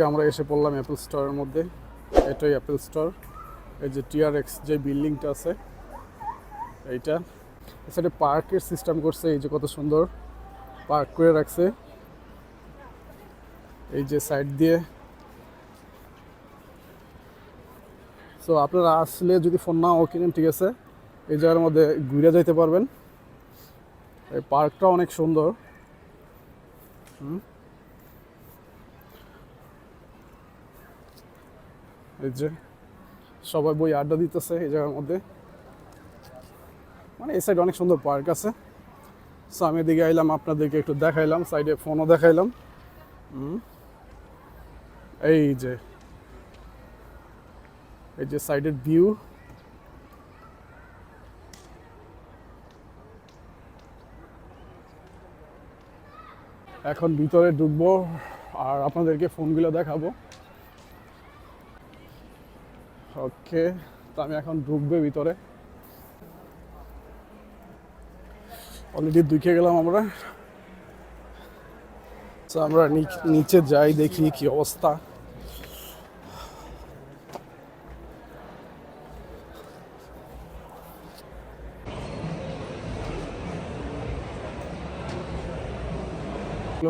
আজকে আমরা এসে পড়লাম অ্যাপেল স্টোরের মধ্যে। এটাই অ্যাপেল স্টোর এই যে টিআরএক্স যে বিল্ডিংটা আছে, এইটা। এছাড়া পার্কের সিস্টেম করছে, এই যে কত সুন্দর পার্ক করে রাখছে। এই যে সাইড দিয়ে। সো আপনারা আসলে যদি ফোন নাও কিনেন, ঠিক আছে? এই জায়গার মধ্যে ঘুরে যাইতে পারবেন। এই পার্কটা অনেক সুন্দর। হুম? এই যে সবাই বই আড্ডা দিতেছে এই জায়গার মধ্যে। মানে এই সাইডে অনেক সুন্দর পার্ক আছে। সো আমি এদিকে আইলাম, আপনাদেরকে একটু দেখাইলাম সাইডে ফোনও দেখাইলাম। এই যে এই যে সাইডের ভিউ এখন ভিতরে ঢুকবো আর আপনাদেরকে ফোনগুলো দেখাবো। ওকে, তো আমি এখন ঢুকবে ভিতরে। অলরেডি ঢুকে গেলাম আমরা। তো আমরা নিচে যাই, দেখি কি অবস্থা।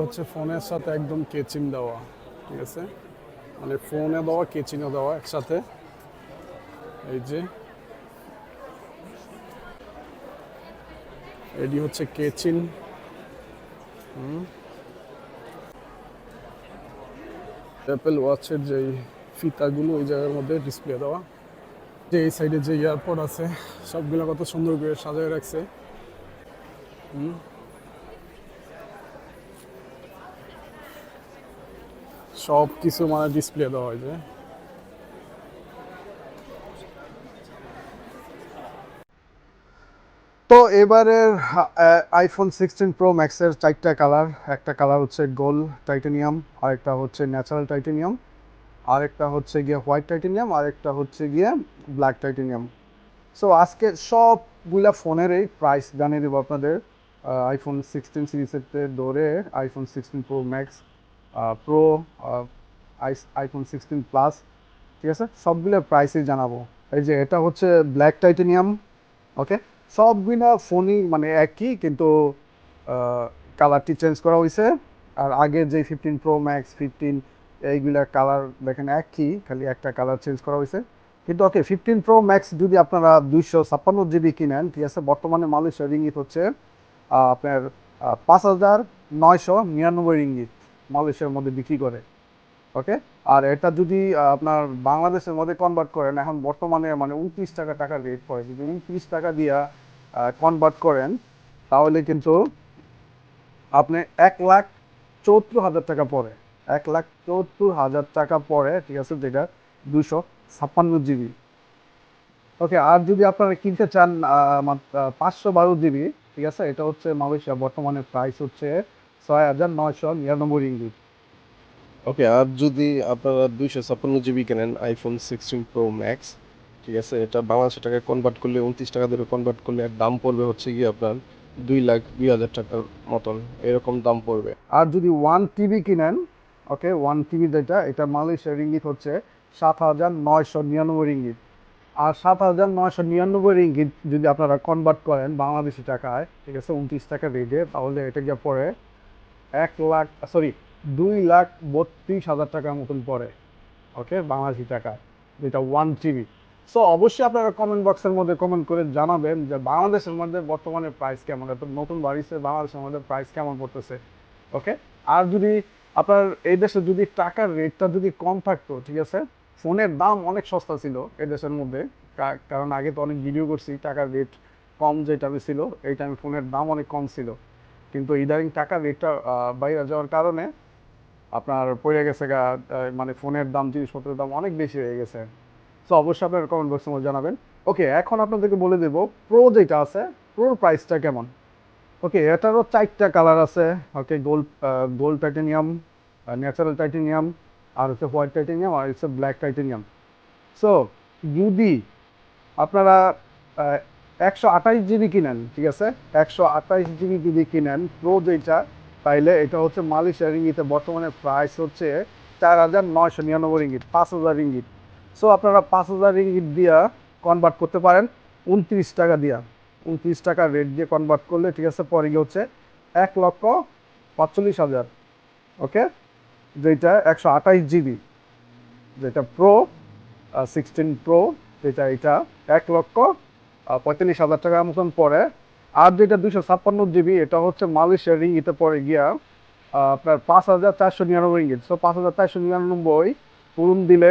হচ্ছে ফোনের সাথে একদম কেচিং দেওয়া, ঠিক আছে? মানে ফোনে দেওয়া কেচিংও দেওয়া একসাথে। এই যে। এটি হচ্ছে কেচিন। অ্যাপেল ওয়াচের যে ফিতাগুলো ওই জায়গার মধ্যে ডিসপ্লে দেওয়া। যে এই সাইডে যে এয়ারপোর্ট আছে, সবগুলো কত সুন্দর করে সাজিয়ে রাখছে। সব কিছু মানে ডিসপ্লে দেওয়া হয় যে। এবারের আইফোন সিক্সটিন প্রো ম্যাক্সের চারটা কালার একটা কালার হচ্ছে গোল টাইটেনিয়াম আরেকটা হচ্ছে ন্যাচারাল টাইটেনিয়াম আরেকটা হচ্ছে গিয়ে হোয়াইট টাইটেনিয়াম আরেকটা হচ্ছে গিয়ে ব্ল্যাক টাইটেনিয়াম সো আজকে সবগুলা ফোনেরই প্রাইস জানিয়ে দেবো আপনাদের আইফোন সিক্সটিন সিরিজের ধরে iPhone sixteen pro max pro iPhone sixteen plus ঠিক আছে? সবগুলোর প্রাইসই জানাব। এই যে এটা হচ্ছে ব্ল্যাক টাইটেনিয়াম ওকে সবগুলা ফোনই মানে একই, কিন্তু কালারটি চেঞ্জ করা হয়েছে আর আগের যে ফিফটিন প্রো ম্যাক্স ফিফটিন এইগুলার কালার দেখেন একই, খালি একটা কালার চেঞ্জ করা হয়েছে কিন্তু ওকে ফিফটিন প্রো ম্যাক্স যদি আপনারা দুইশো ছাপ্পান্ন জিবি কিনেন, ঠিক আছে, বর্তমানে মালয়েশিয়া রিঙ্গিত হচ্ছে আপনার পাঁচ হাজার নয়শো নিরানব্বই রিঙ্গিত মালয়েশিয়ার মধ্যে বিক্রি করে। ওকে? আর এটা যদি আপনার বাংলাদেশের মধ্যে কনভার্ট করেন, এখন বর্তমানে মানে উনত্রিশ টাকা টাকা রেট পড়ে। যদি উনত্রিশ টাকা দিয়া কনভার্ট করেন, তাহলে কিন্তু আপনি এক লাখ চৌত্র হাজার টাকা পড়ে। এক লাখ চৌত্তর হাজার টাকা পড়ে, ঠিক আছে, যেটা দুশো ছাপ্পান্ন জিবি। ওকে, আর যদি আপনারা কিনতে চান পাঁচশো বারো জিবি, ঠিক আছে, এটা হচ্ছে মালয়েশিয়া, বর্তমানে প্রাইস হচ্ছে ছয় হাজার নয়শো নিরানব্বই ইঙ্গিত ওকে, আর যদি আপনারা দুইশো ছাপ্পান্ন জিবি কেনেন আইফোন সিক্সটিন প্রো ম্যাক্স ঠিক আছে, এটা বাংলাদেশের টাকায় কনভার্ট করলে উনত্রিশ টাকা ধরে কনভার্ট করলে এর দাম পড়বে হচ্ছে গিয়ে আপনার দুই লাখ দুই হাজার টাকার মতন, এরকম দাম পড়বে। আর যদি ওয়ান টিভি কিনেন, ওকে ওয়ান টিভি যেটা, এটা মালয়েশিয়ার রিঙ্গিত হচ্ছে সাত হাজার নয়শো নিরানব্বই রিঙ্গিত। আর সাত হাজার নয়শো নিরানব্বই রিঙ্গিত যদি আপনারা কনভার্ট করেন বাংলাদেশি টাকায়, ঠিক আছে উনত্রিশ টাকা রেটে তাহলে এটা গিয়ে পড়ে এক লাখ সরি দুই লাখ বত্রিশ হাজার টাকার মতন পড়ে, ওকে, বাংলাদেশি টাকায় যেটা ওয়ান টিভি সো অবশ্যই আপনারা কমেন্ট বক্সের মধ্যে কমেন্ট করে জানাবেন যে বাংলাদেশের মধ্যে বর্তমানে প্রাইস কেমন, এত নতুন বাড়িছে, বাংলাদেশের মধ্যে প্রাইস কেমন পড়তেছে, ওকে? আর যদি আপনার এই দেশে যদি টাকার রেটটা যদি কম থাকতো, ঠিক আছে, ফোনের দাম অনেক সস্তা ছিল এই দেশের মধ্যে কারণ আগে তো অনেক ভিডিও করছি, টাকার রেট কম যে টাইমে ছিল, এই টাইমে ফোনের দাম অনেক কম ছিল। কিন্তু ইদানিং টাকার রেটটা বাইরে যাওয়ার কারণে আপনার পড়ে গেছে গা মানে ফোনের দাম, জিনিসপত্রের দাম অনেক বেশি হয়ে গেছে। সো অবশ্যই আপনার কমেন্ট বক্সের মধ্যে জানাবেন। ওকে এখন আপনাদেরকে বলে দেবো প্রো যেটা আছে প্রোর প্রাইসটা কেমন? ওকে এটারও চারটা কালার আছে। Okay gold gold titanium natural titanium আর হচ্ছে হোয়াইট টাইটেনিয়াম আর হচ্ছে ব্ল্যাক টাইটেনিয়াম সো যদি আপনারা একশো আঠাশ জিবি কিনেন, ঠিক আছে? একশো আঠাশ জিবি যদি কিনেন প্রো যেটা তাইলে এটা হচ্ছে মালয়েশিয়া রিঙ্গিতে বর্তমানে প্রাইস হচ্ছে চার হাজার নয়শো নিরানব্বই রিঙ্গিত, পাঁচ হাজার রিঙ্গিত। সো আপনারা পাঁচ হাজার রিঙ্গিত দিয়া কনভার্ট করতে পারেন, উনত্রিশ টাকা দিয়া। উনত্রিশ টাকা রেট দিয়ে কনভার্ট করলে, ঠিক আছে, পরে গিয়ে হচ্ছে এক লক্ষ পাঁচচল্লিশ হাজার ওকে যেটা একশো আঠাইশ জিবি যেটা প্রো সিক্সটিন প্রো যেটা এটা এক লক্ষ পঁয়তাল্লিশ হাজার টাকার মতন পড়ে আর যেটা দুইশো ছাপ্পান্ন জিবি, এটা হচ্ছে মালয়েশিয়ার রিঙ্গিতে পড়ে গিয়া আপনার পাঁচ হাজার চারশো নিরানব্বই রিঙ্গিত। সো পাঁচ হাজার চারশো নিরানব্বই পূরণ দিলে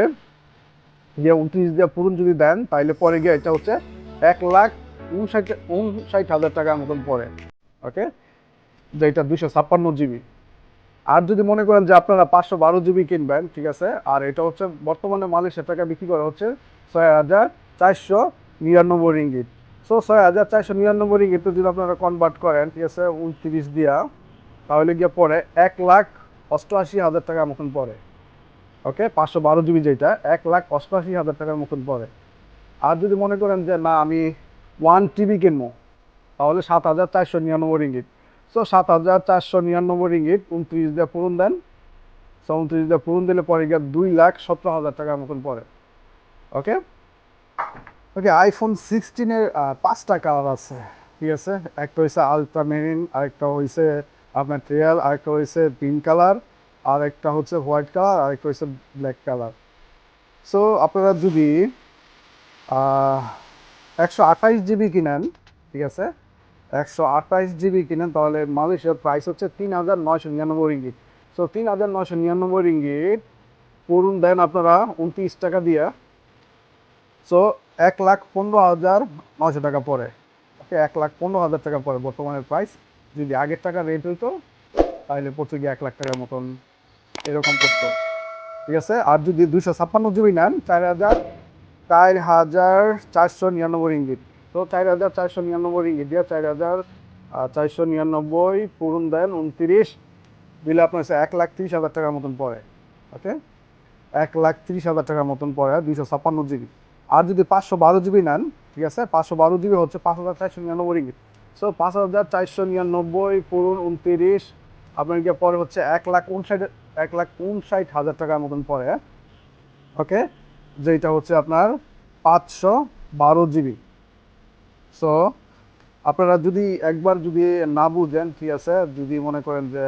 যে উনত্রিশ দিয়ে পূরণ যদি দেন তাহলে পরে গিয়ে এটা হচ্ছে এক লাখ উনষাট উনষাট হাজার টাকার মতন পড়ে ওকে যেটা দুইশো ছাপ্পান্ন জিবি। আর যদি মনে করেন যে আপনারা পাঁচশো বারো জিবি কিনবেন, ঠিক আছে? আর এটা হচ্ছে বর্তমানে মালয়েশিয়া টাকা বিক্রি করা হচ্ছে ছয় হাজার চারশো নিরানব্বই রিঙ্গিত। সো ছয় হাজার চারশো নিরানব্বই রিঙ্গিত যদি আপনারা কনভার্ট করেন, ঠিক আছে, উনত্রিশ দিয়া, তাহলে গিয়ে পরে এক লাখ অষ্টআশি হাজার টাকার মতন পড়ে। ওকে পাঁচশো বারো জিবি যেটা, এক লাখ অষ্টআশি হাজার টাকার মতন পড়ে। আর যদি মনে করেন যে, না, আমি ওয়ান টিবি কিনবো, তাহলে সাত হাজার চারশো নিরানব্বই রিঙ্গিত। সো সাত হাজার চারশো নিরানব্বই রিঙ্গিত, উনত্রিশ দিয়ে পূরণ দেন। সো উনত্রিশ দিয়ে পূরণ দিলে পরে গিয়ে দুই লাখ সতেরো হাজার টাকার মতন পড়ে। ওকে ওকে আইফোন সিক্সটিনের পাঁচটা কালার আছে, ঠিক আছে? একটা হয়েছে আলট্রা মেরিন আরেকটা হয়েছে আপনার ট্রিয়াল আরেকটা হয়েছে পিঙ্ক কালার আর একটা হচ্ছে হোয়াইট কালার আরেকটা হচ্ছে ব্ল্যাক কালার সো আপনারা যদি একশো আঠাইশ জিবি কিনেন, ঠিক আছে? একশো আঠাইশ জিবি কিনেন, তাহলে মালয়েশিয়ার প্রাইস হচ্ছে তিন হাজার নয়শো নিরানব্বই রিঙ্গিত। সো তিন হাজার নয়শো নিরানব্বই রিঙ্গিত, পড়ুন দেন আপনারা উনত্রিশ টাকা দিয়ে। সো এক লাখ পনেরো হাজার নয়শো টাকা পড়ে। ওকে, এক লাখ পনেরো হাজার টাকা পড়ে বর্তমানের প্রাইস যদি আগের টাকা রেট হইতো, তাহলে পড়ছে গিয়ে এক লাখ টাকার মতন এরকম পড়তো ঠিক আছে? আর যদি দুশো ছাপ্পান্ন জিবি নেন, চার হাজার চার হাজার চারশো নিরানব্বই রিঙ্গিত। তো চার হাজার চারশো নিরানব্বই রিঙ্গিত দিয়ে চার হাজার চারশো নিরানব্বই পূরণ দেন উনত্রিশ, দিলে আপনার এক লাখ তিরিশ হাজার টাকার মতন পড়ে। ওকে? এক লাখ তিরিশ হাজার টাকার মতন পড়ে দুইশো ছাপ্পান্ন জিবি। আর যদি পাঁচশো বারো জিবি নেন, ঠিক আছে? পাঁচশো বারো জিবি হচ্ছে পাঁচ হাজার চারশো নিরানব্বই রিঙ্গিত। সো পাঁচ হাজার চারশো নিরানব্বই পূরণ উনত্রিশ, আপনার গিয়ে পরে হচ্ছে এক লাখ উনষাট, এক লাখ উনষাট হাজার টাকার মতন পড়ে ওকে? যেটা হচ্ছে আপনার পাঁচশো বারো জিবি। সো আপনারা যদি একবার যদি না বুঝেন, ঠিক আছে? যদি মনে করেন যে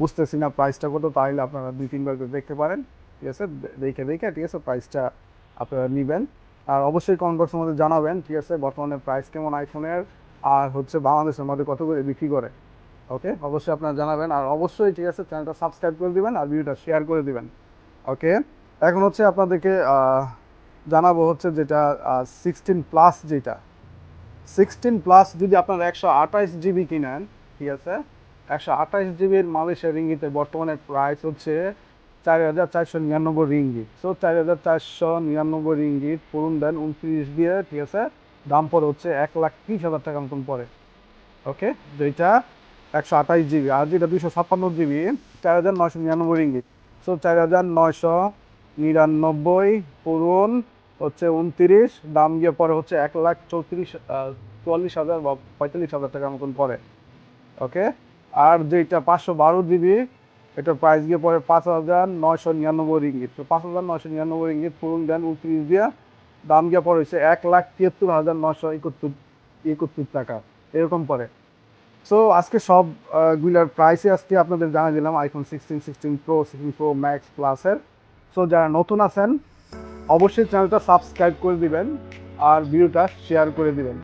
বুঝতেছি না প্রাইসটা কত, তাহলে আপনারা দুই, তিনবার দেখতে পারেন, ঠিক আছে? দেখে দেখে, ঠিক আছে? প্রাইসটা আপনারা নেবেন। আর অবশ্যই কমেন্ট বক্সের মধ্যে জানাবেন, ঠিক আছে? বর্তমানে প্রাইস কেমন আইফোনের আর হচ্ছে বাংলাদেশের মধ্যে কত করে বিক্রি করে? ওকে অবশ্যই আপনারা জানাবেন। আর অবশ্যই, ঠিক আছে চ্যানেলটা সাবস্ক্রাইব করে দিবেন আর ভিডিওটা শেয়ার করে দিবেন। ওকে এখন হচ্ছে আপনাদেরকে জানাব হচ্ছে যেটা সিক্সটিন প্লাস যেটা। সিক্সটিন প্লাস যদি আপনারা একশো আঠাইশ জিবি কিনেন, ঠিক আছে? একশো আঠাইশ জিবির মালয়েশিয়া রিঙ্গিতে বর্তমানে প্রাইস হচ্ছে চার হাজার চারশো নিরানব্বই রিঙ্গিত। সো চার হাজার চারশো নিরানব্বই রিঙ্গিত পূরণ দেন উনত্রিশ দিয়ে, ঠিক আছে? দাম পড়ে হচ্ছে এক লাখ ত্রিশ হাজার টাকা মতন পড়ে। ওকে যেটা একশো আঠাইশ জিবি, আর যেটা দুশো ছাপ্পান্ন জিবি, চার হাজার নয়শো নিরানব্বই রিঙ্গিত। সো চার হাজার নয়শো নিরানব্বই পূরণ হচ্ছে উনত্রিশ, দাম গিয়ে পরে হচ্ছে এক লাখ চৌত্রিশ চুয়াল্লিশ হাজার বা পঁয়তাল্লিশ হাজার টাকার মতন পড়ে। ওকে আর যেটা পাঁচশো বারো জিবি এটার প্রাইস গিয়ে পড়ে পাঁচ হাজার নয়শো নিরানব্বই রিঙ্গিত। তো পাঁচ হাজার নয়শো নিরানব্বই রিঙ্গিত পূরণ দেন উনত্রিশ দিয়ে, দাম গিয়ে পড়ে হচ্ছে এক লাখ তিয়াত্তর হাজার নয়শো একত্তর একাত্তর টাকা। এরকম পড়ে। সো আজকে সবগুলার প্রাইসে আজকে আপনাদের জানা দিলাম iPhone sixteen sixteen pro sixteen pro max প্লাসের সো যারা নতুন আছেন, অবশ্যই চ্যানেলটা সাবস্ক্রাইব করে দিবেন আর ভিডিওটা শেয়ার করে দিবেন।